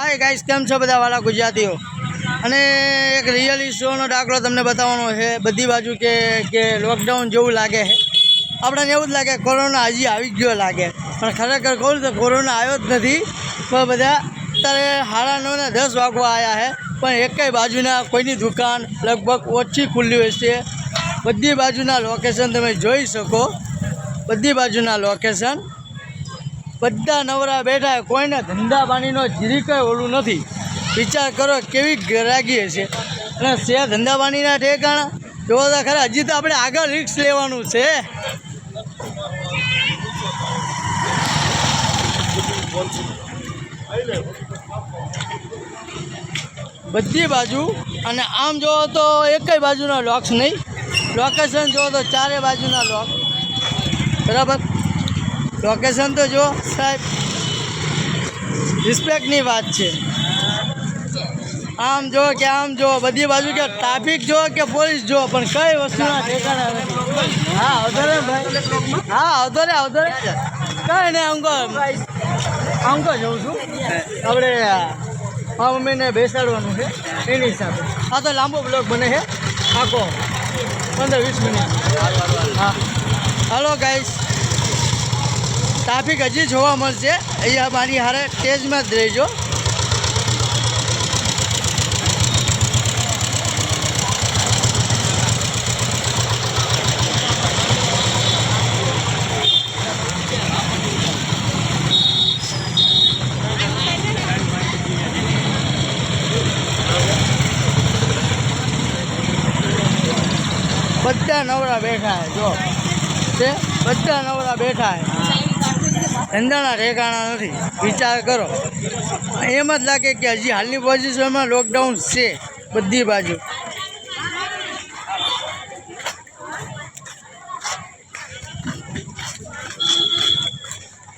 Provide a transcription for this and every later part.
Hi guys કેમ છો બધા? વાલા ગુજરાતીઓ. અને એક રિયલ શોનો દાખલો તમને બતાવવાનો છે. બધી બાજુ કે કે લોકડાઉન જેવું લાગે છે. આપણને એવું જ લાગે કોરોના હજી આવી ગયો લાગે. પણ ખરેખર કહું તો કોરોના આવ્યો જ નથી. પણ બધા અત્યારે સાડા નવ ને દસ વાગવા આવ્યા છે. પણ એકેય બાજુના કોઈની દુકાન લગભગ ઓછી ખુલ્લી હોય છે. બધી બાજુના લોકેશન તમે જોઈ શકો. બધી બાજુના લોકેશન બધા નવરા બેઠા કોઈને ધંધા પાણીનો જીરી કંઈ ઓલું નથી. વિચાર કરો કેવી ગરાગી હશે. અને છે ધંધા પાણીના ઠેકાણા? જોવા તો ખરા, હજી તો આપણે આગળ રિક્સ લેવાનું છે. બધી બાજુ, અને આમ જોવો તો એકય બાજુના લોક્સ નહીં. લોકેશન જોવો તો ચારે બાજુના લોક બરાબર? લોકેશન તો જો, સાહેબ રિસ્પેક્ટની વાત છે. આમ જો કે આમ જો, બધી બાજુ કે ટ્રાફિક જો કે પોલીસ જો, પણ કઈ વસ્તુના ઠેકાણા હા આવતો રે હા આવતો રે આવતો રે કઈ ને અંકો અંકો જઉં છું. આપણે, આ મમ્મીને બેસાડવાનું છે, એની હિસાબે આ તો લાંબો બ્લોક બને છે. આખો પંદર વીસ મિનિટ. હા. હાલો ગાઈસ ટ્રાફિક હજી જોવા મળશે અહીંયા મારી હારે સ્ટેજમાં જ રહેજો બધા નવરા બેઠા છે જો છે બધા નવરા બેઠા છે ધંધાના ઠેકાણા નથી. વિચાર કરો. એમ જ લાગે કે હજી હાલની પોઝિશનમાં લોકડાઉન છે બધી બાજુ.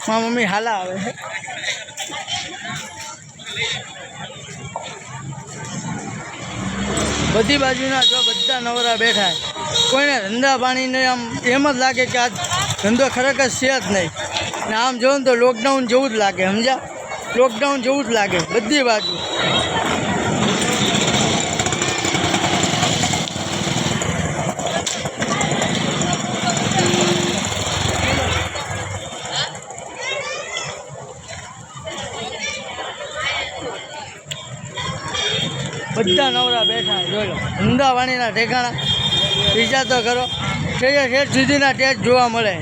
મારા મમ્મી હાલા આવે બધી બાજુના જો બધા નવરા બેઠા કોઈને ધંધા પાણીને આમ એમ જ લાગે કે આ ધંધો ખરેખર છે જ નહીં. ને આમ જોઉં તો લોકડાઉન જેવું જ લાગે, સમજ્યા? લોકડાઉન જેવું જ લાગે, બધી બાજુ. બધા નવરા બેઠા, જોયો. લો પાણીના ઠેકાણા. બીજા તો ઠેઠ ઠેઠ સુધીના ટેસ્ટ જોવા મળે.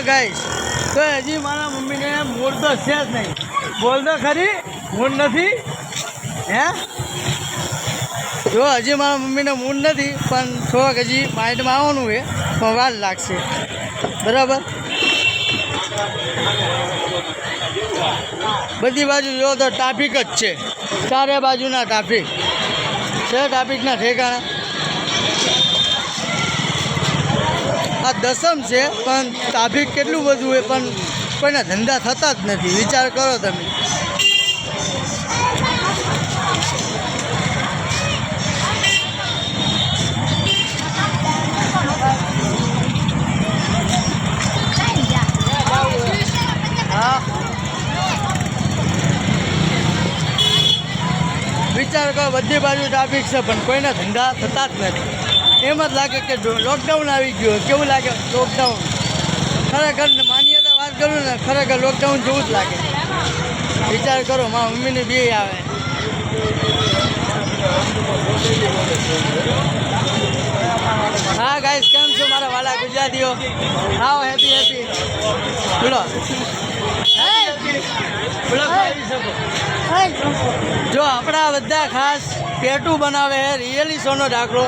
ગાઈશ તો હજી મારા મમ્મીને મૂળ તો છે જ નહીં. બોલ તો ખરી, મૂળ નથી? હે? જો હજી મારા મમ્મીને મૂળ નથી, પણ થોડોક હજી માઇન્ડમાં આવવાનું એ પણ વાર લાગશે. બરાબર? બધી બાજુ જો તો ટ્રાફિક જ છે. ચારે બાજુના ટ્રાફિક છે ટ્રાફિકના ઠેકાણા? આ દસમ છે, પણ ટ્રાફિક કેટલું બધું હોય, પણ કોઈના ધંધા થતા જ નથી. વિચાર કરો તમે. વિચાર કરો, બધી બાજુ ટ્રાફિક છે, પણ કોઈના ધંધા થતા જ નથી. એમ જ લાગે કે લોકડાઉન આવી ગયું કેવું લાગે લોકડાઉન ખરેખર માન્યતા વાત કરું ને ખરેખર લોકડાઉન જેવું જ લાગે. વિચાર કરો મારા મમ્મીની બે આવે. હા ગાઈસ કેમ છો મારા વાલા ગુજરાતીઓ? આવો હેપી હેપી બોલો. બોલો જો આપણા બધા ખાસ ટેટુ બનાવે છે રિયલી સોનો દાખલો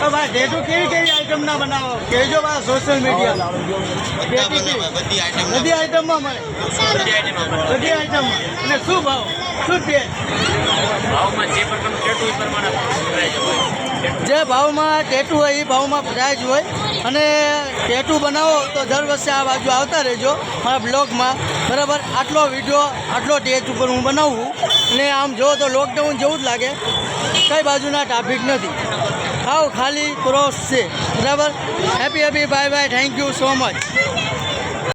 તો ભાઈ ટેટુ કેવી કેવી આઈટમના બનાવો? કહેજો ભાઈ સોશિયલ મીડિયા પેટી કેવી બધી આઈટમ બધી આઈટમમાં મળે. બધી આઈટમ અને શું ભાવ? શું છે? ભાવમાં જે પ્રકારનું ટેટુ એ પ્રમાણે જે ભાવમાં ટેટું હોય એ ભાવમાં પ્રાઇઝ હોય. અને ટેટુ બનાવો તો દર વર્ષે આ બાજુ આવતા રહેજો મારા બ્લોગમાં. બરાબર? આટલો વીડિયો, આટલો ટેચ ઉપર હું બનાવું અને આમ જો તો લોકડાઉન જેવું જ લાગે. કઈ બાજુના ટ્રાફિક નથી. આવ ખાલી ક્રોસ છે. બરાબર? Happy happy bye bye thank you so much